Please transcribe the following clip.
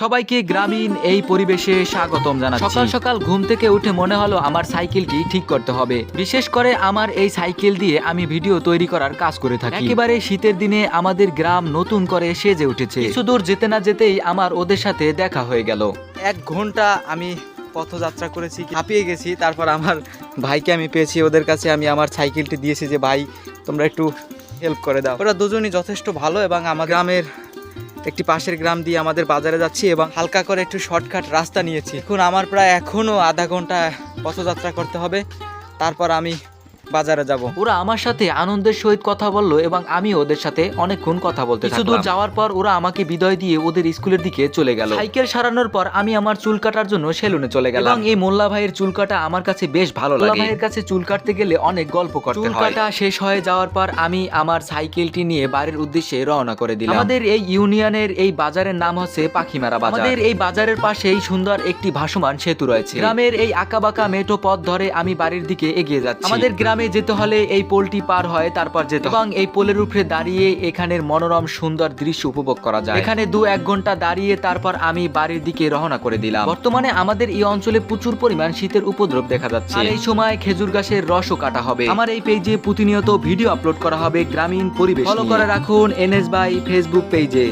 সবাইকে গ্রামীণ এই পরিবেশে স্বাগতম জানাচ্ছি। সকাল সকাল ঘুম থেকে উঠে মনে হলো আমার সাইকেলটি ঠিক করতে হবে। বিশেষ করে আমার এই সাইকেল দিয়ে আমি ভিডিও তৈরি করার কাজ করে থাকি। একেবারে শীতের দিনে আমাদের গ্রাম নতুন করে সেজে উঠেছে। কিছু দূর যেতে না যেতেই আমার ওদের সাথে দেখা হয়ে গেল। এক ঘণ্টা আমি পথযাত্রা করেছি হাঁপিয়ে গেছি তারপর আমার ভাইকে আমি পেয়েছি ওদের কাছে আমি আমার সাইকেলটি দিয়েছি যে ভাই তোমরা একটু হেল্প করে দাও। ওরা দুজনই যথেষ্ট ভালো এবং আমার গ্রামের একটি পাশের গ্রাম দিয়ে আমাদের বাজারে যাচ্ছি এবং হালকা করে একটু শর্টকাট রাস্তা নিয়েছি। এখন আমার প্রায় এখনও আধা ঘণ্টা পথযাত্রা করতে হবে। তারপর আমি বাজারে যাব। ওরা আমার সাথে আনন্দের সহিত কথা বলল এবং আমি ওদের সাথে অনেকক্ষণ কথা বলতে কিছু দূর যাওয়ার পর ওরা আমাকে বিদায় দিয়ে ওদের স্কুলের দিকে চলে গেল। সাইকেল সারানোর পর আমি আমার চুল কাটার জন্য সেলুনে চলে গেলাম। এবং এই মোল্লা ভাইয়ের চুল কাটা আমার কাছে বেশ ভালো লাগে। ভাইয়ের কাছে চুল কাটতে গেলে অনেক গল্প করতে হয়। চুল কাটা শেষ হয়ে যাওয়ার পর আমি আমার সাইকেলটি নিয়ে বাড়ির উদ্দেশ্যে রওনা করে দিলাম। আমাদের এই ইউনিয়নের এই বাজারের নাম হচ্ছে পাখিমারা বাজার। আমাদের এই বাজারের পাশেই সুন্দর একটি ভাসমান সেতু রয়েছে। গ্রামের এই আঁকাবাঁকা মেঠো পথ ধরে আমি বাড়ির দিকে এগিয়ে যাচ্ছি। আমাদের গ্রামে যেতে হলে এই পোলটি পার হয় তারপর যেতে এবং এই পোলের উপরে দাঁড়িয়ে এখানের মনোরম সুন্দর দৃশ্য উপভোগ করা যায়। এখানে দু এক ঘণ্টা দাঁড়িয়ে তারপর আমি বাড়ির দিকে রওনা করে দিলাম। বর্তমানে আমাদের এই অঞ্চলে প্রচুর পরিমাণ শীতের উপদ্রব দেখা যাচ্ছে। এই সময় খেজুর গাছের রসও কাটা হবে। আমার এই পেজে প্রতিনিয়ত ভিডিও আপলোড করা হবে গ্রামীণ পরিবেশ ফলো করে রাখুন এনএস বাই ফেসবুক পেজে।